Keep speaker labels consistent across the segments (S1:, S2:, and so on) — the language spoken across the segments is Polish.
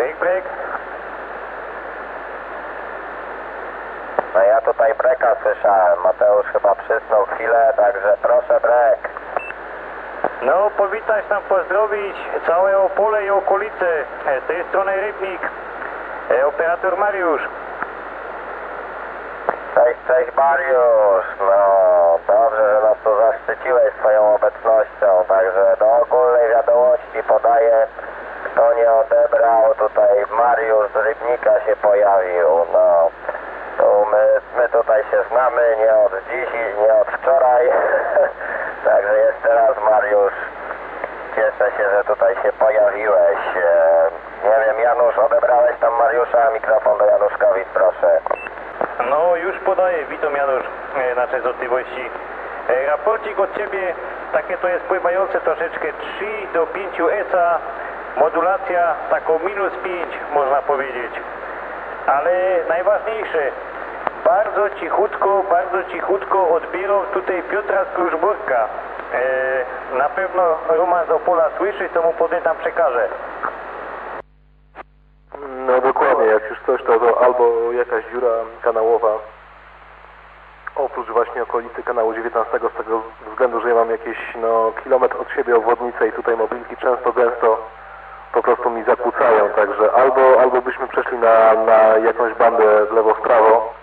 S1: Break, break.
S2: No ja tutaj breka słyszałem. Mateusz chyba przysnął chwilę, także proszę brek.
S1: No, powitać tam pozdrowić całe Opole i okolice. Z tej strony Rybnik. E, Operator Mariusz.
S2: Cześć, cześć Mariusz. No, dobrze, że nas tu zaszczyciłeś swoją obecnością. Także do ogólnej wiadomości podaję, kto nie odebrał. Tutaj Mariusz z Rybnika się pojawił. No, my, my tutaj się znamy nie od dziś, nie od wczoraj. Także jeszcze raz Mariusz, cieszę się, że tutaj się pojawiłeś. E, nie wiem, Janusz, odebrałeś tam Mariusza? Mikrofon do Januszkowic, proszę.
S1: No, już podaję. Witam Janusz e, na częstotliwości. E, Raporcik od Ciebie, takie to jest pływające troszeczkę 3 do 5 ESA. Modulacja taką minus 5 można powiedzieć. Ale najważniejsze, bardzo cichutko, bardzo cichutko odbieram tutaj Piotra z Kruszburka. E, na pewno Roman z Opola słyszy, to mu potem tam przekażę.
S3: No dokładnie, jak już coś, to, to albo jakaś dziura kanałowa, oprócz właśnie okolicy kanału 19, z tego względu, że ja mam jakieś no, kilometr od siebie obwodnicę i tutaj mobilki często, gęsto po prostu mi zakłócają, także albo, albo byśmy przeszli na, na jakąś bandę w lewo, w prawo,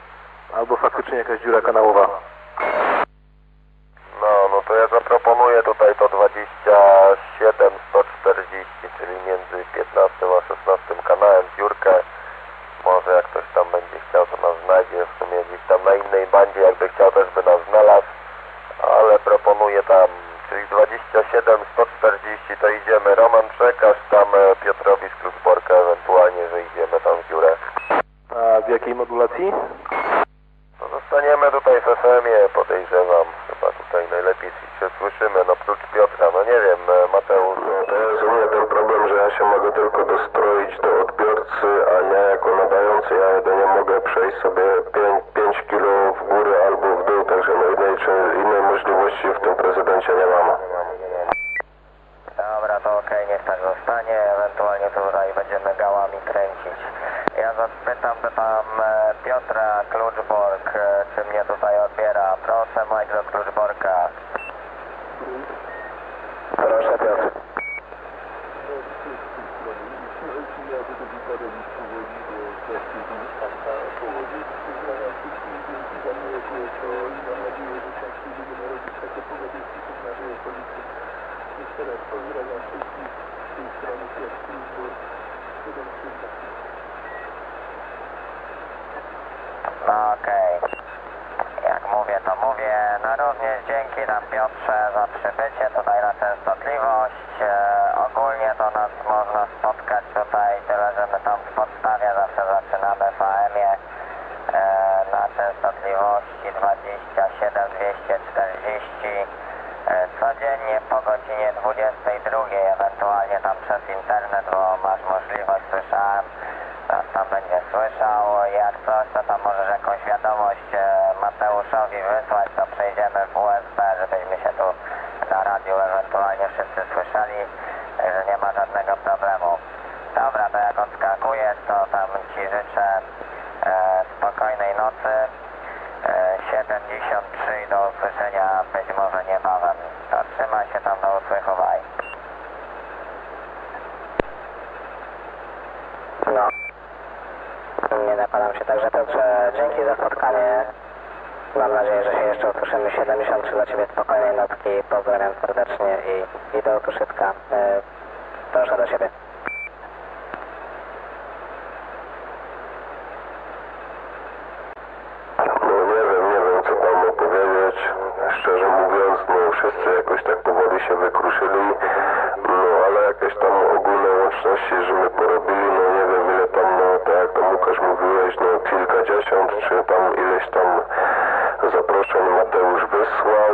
S3: albo faktycznie jakaś dziura kanałowa.
S2: No, no to ja zaproponuję tutaj to 27 140, czyli między 15 a 16 kanałem dziurkę. Może jak ktoś tam będzie chciał, to nas znajdzie. W sumie gdzieś tam na innej bandzie, jakby chciał, też by nas znalazł. Ale proponuję tam, czyli 27 140 to idziemy. Roman przekaż tam e, Piotrowi z Kruszborka, ewentualnie, że idziemy tam w dziurę.
S3: A w jakiej modulacji?
S2: No zostaniemy tutaj w FM-ie, podejrzewam. Chyba tutaj najlepiej się słyszymy, no prócz Piotra, no nie wiem, e, Mateusz.
S4: No to jest u mnie ten problem, że ja się mogę tylko dostroić do odbiorcy, a nie jako nadający. Ja jedynie mogę przejść sobie 5, 5 kg w górę albo w dół, także no innej, czy innej możliwości w tym prezydencie nie mam.
S2: Dobra, to okej, niech tak zostanie, ewentualnie tutaj będziemy gałami kręcić. Ja zapytam tam e, Piotra Kluczborg, e, czy mnie tutaj odbiera. Proszę Mike do Kluczborka. Proszę Piotr. No okej. Jak mówię, to mówię. No również dzięki tam Piotrze za przybycie tutaj na częstotliwość. E, ogólnie to nas można spotkać tutaj, tyle że my tam w podstawie zawsze zaczynamy w AM-ie e, na częstotliwości 27 240 e, codziennie po godzinie 22, ewentualnie tam przez internet, bo masz możliwość, słyszałem, nas tam będzie słyszał. Jak coś, to tam możesz jakąś wiadomość e, Mateuszowi wysłać, to przejdziemy w USB, żebyśmy się tu na radiu ewentualnie wszyscy słyszeli, także nie ma żadnego problemu. Dobra, to jak odskakujesz, to tam Ci życzę e, spokojnej nocy. E, 73 i do usłyszenia być może niebawem. To trzymaj się tam do usłychu, bye. No. Nie napadam się, także spotkanie. Mam nadzieję, że się jeszcze usłyszymy. 73 dla Ciebie spokojnej nocki. Pozdrawiam serdecznie i, i do usłyszyska. E, proszę do siebie.
S4: No nie wiem, nie wiem co tam opowiedzieć. Szczerze mówiąc, no wszyscy jakoś tak powoli się wykruszyli. No ale jakieś tam ogólne łączności, że my porobili, no nie wiem ile tam, no tak jak tam Łukasz mówiłeś, no kilkadziesiąt, czy tam ileś tam zaproszeń Mateusz wysłał.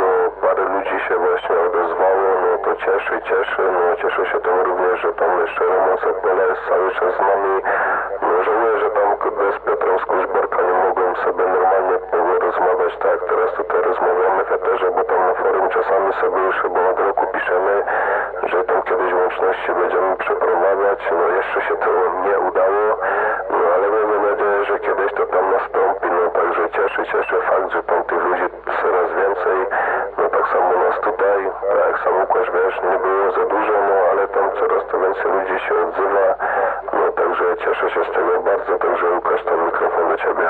S4: No parę ludzi się właśnie odezwało, no to cieszy, cieszy. No cieszę się tym również, że tam jeszcze Roman Sokola jest cały czas z nami. No żałuję, że tam z Piotrem z Kurzborka nie mogłem sobie normalnie porozmawiać, tak teraz tutaj rozmawiamy w eterze, bo tam na forum czasami sobie już chyba od roku piszemy, że tam kiedyś łączności będziemy przeprowadzać. No jeszcze się to się odzywa. No także cieszę się z tego bardzo, także Łukasz, ten mikrofon do Ciebie.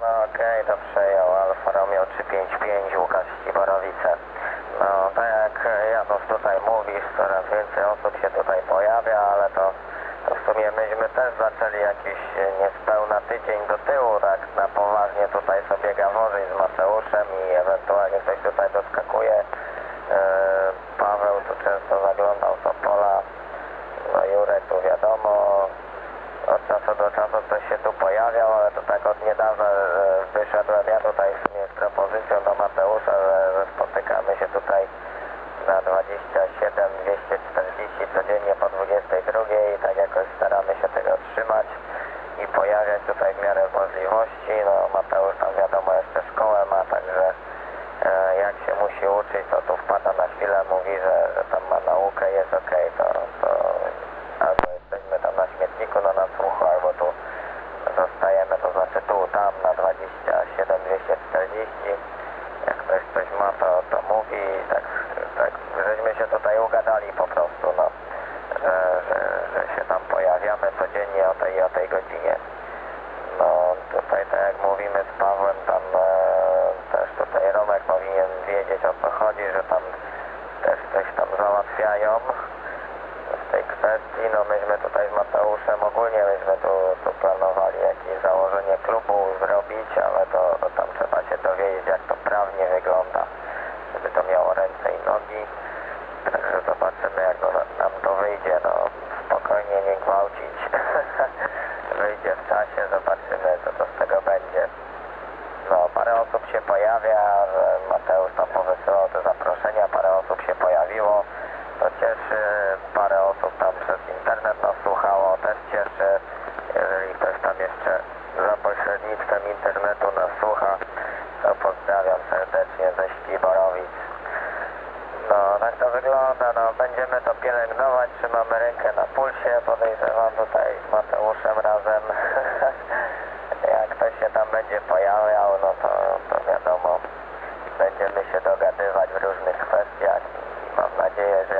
S2: No okej, to przejął Alfa Romeo 355 Łukasz Ściborowice. No tak jak Janusz tutaj mówisz, coraz więcej osób się tutaj pojawia, ale to, to w sumie myśmy też zaczęli jakiś niespełna tydzień do tyłu, tak na poważnie tutaj sobie gaworzyć z Mateuszem i ewentualnie ktoś tutaj doskakuje. E, Paweł tu często zaglądał z Opola, no Jurek tu wiadomo, od czasu do czasu ktoś się tu pojawiał, ale to tak od niedawna wyszedłem ja tutaj w sumie z propozycją do Mateusza, że, że spotykamy się tutaj na 27 240 codziennie po 22 i tak jakoś staramy się tego trzymać i pojawiać tutaj w miarę możliwości. No Mateusz tam wiadomo jeszcze szkołę ma, także e, jak się musi uczyć, to tu wpada na chwilę, mówi, że, że tam ma naukę, jest okej, to, to albo jesteśmy tam na śmietniku na nasłuchu, albo tu zostajemy, to znaczy tu, tam na 27 240. Jak ktoś coś ma, to, to mówi i tak, tak żeśmy się tutaj ugadali po prostu, no, że, że, że się tam pojawiamy codziennie o tej i o tej godzinie. No tutaj tak jak mówimy z Pawłem, tam e, też tutaj Romek powinien wiedzieć o co chodzi, że tam też coś tam załatwiają w tej kwestii. No myśmy tutaj z Mateuszem ogólnie myśmy tu, tu planowali jakieś założenie klubu zrobić, ale to, to tam trzeba się dowiedzieć jak to prawnie wygląda, żeby to miało ręce i nogi. Także zobaczymy jak to na- nam to wyjdzie, no spokojnie nie gwałcić. wyjdzie w czasie, zobaczymy co to z tego będzie. No, parę osób się pojawia, Mateusz tam powysyłał te zaproszenia, parę osób się pojawiło, to cieszy, parę osób tam przez internet nas słuchało, też cieszy, jeżeli ktoś tam jeszcze za pośrednictwem internetu nas słucha, to pozdrawiam serdecznie ze Śpiborowic. No, tak to wygląda, no, będziemy to pielęgnować, trzymamy rękę na pulsie, podejrzewam tutaj z Mateuszem razem. Jak ktoś się tam będzie pojawiał, no to, to wiadomo, będziemy się dogadywać w różnych kwestiach. Mam nadzieję, że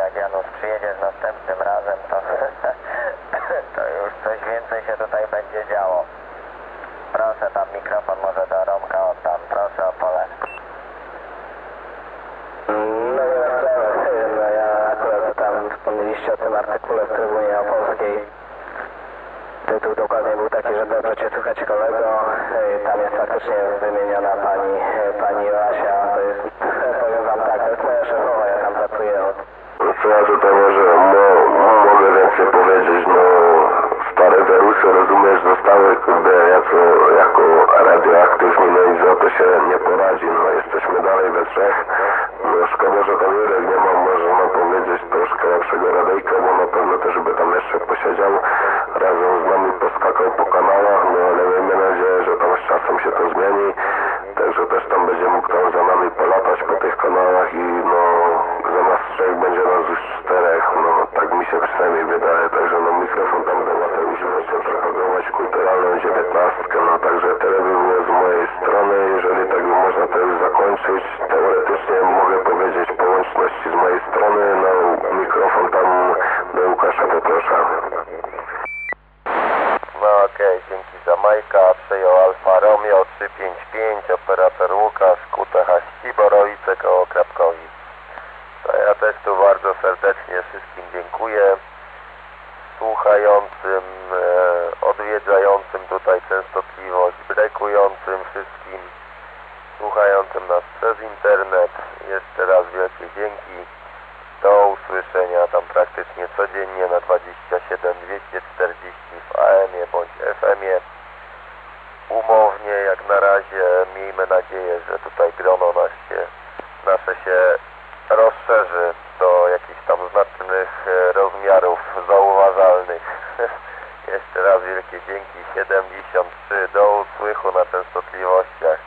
S2: jak Janusz przyjedzie z następnym razem, to, to już coś więcej się tutaj będzie działo. Proszę, tam mikrofon może do Romka oddam, proszę o pole.
S5: No nie ma sprawy, no ja akurat tam wspomnieliście o tym artykule w Trybunie Opolskiej. Tytuł dokładnie był taki, że dobrze Cię słychać kolego. Tam jest faktycznie wymieniona pani, pani Joasia. To jest, powiem Wam tak, to jest moja szefowa, ja tam pracuję od
S4: Co ja tutaj może mo, mogę więcej powiedzieć, no stare wirusy rozumiesz zostały kurde jako, radioaktywni, no i za to się nie poradzi, no jesteśmy dalej we trzech. No szkoda, że ten Jurek nie ma, można powiedzieć, troszkę lepszego radyjka, bo na pewno też by tam jeszcze posiedział, razem z nami poskakał po kanałach, no ale miejmy nadzieję, że tam z czasem się to zmieni, także też tam będzie mógł tam za nami polatać po tych kanałach i no zamiast trzech będzie nas już czterech, no tak mi się przynajmniej wydaje, także no mikrofon tam do Mateusza chcę propagować kulturalną dziewiętnastkę, no także tyle by było z mojej strony, jeżeli tak by można to już zakończyć, teoretycznie mogę powiedzieć po łączności z mojej strony, no mikrofon tam do Łukasza poproszę. No okej, dzięki za Majka, przejął Alfa Romeo 355, operator Łukasz, QTH Ściborowice koło Krapkowic. To ja też tu bardzo serdecznie wszystkim dziękuję. Słuchającym, e, odwiedzającym tutaj częstotliwość, brekującym wszystkim, słuchającym nas przez internet. Jeszcze raz wielkie dzięki. Do usłyszenia tam praktycznie codziennie na 27 240 w AM-ie bądź FM-ie dosłownie jak na razie miejmy nadzieję, że tutaj grono się,
S6: nasze się rozszerzy do jakichś tam znacznych e, rozmiarów zauważalnych. Jeszcze raz wielkie dzięki 73 do usłychu na częstotliwościach.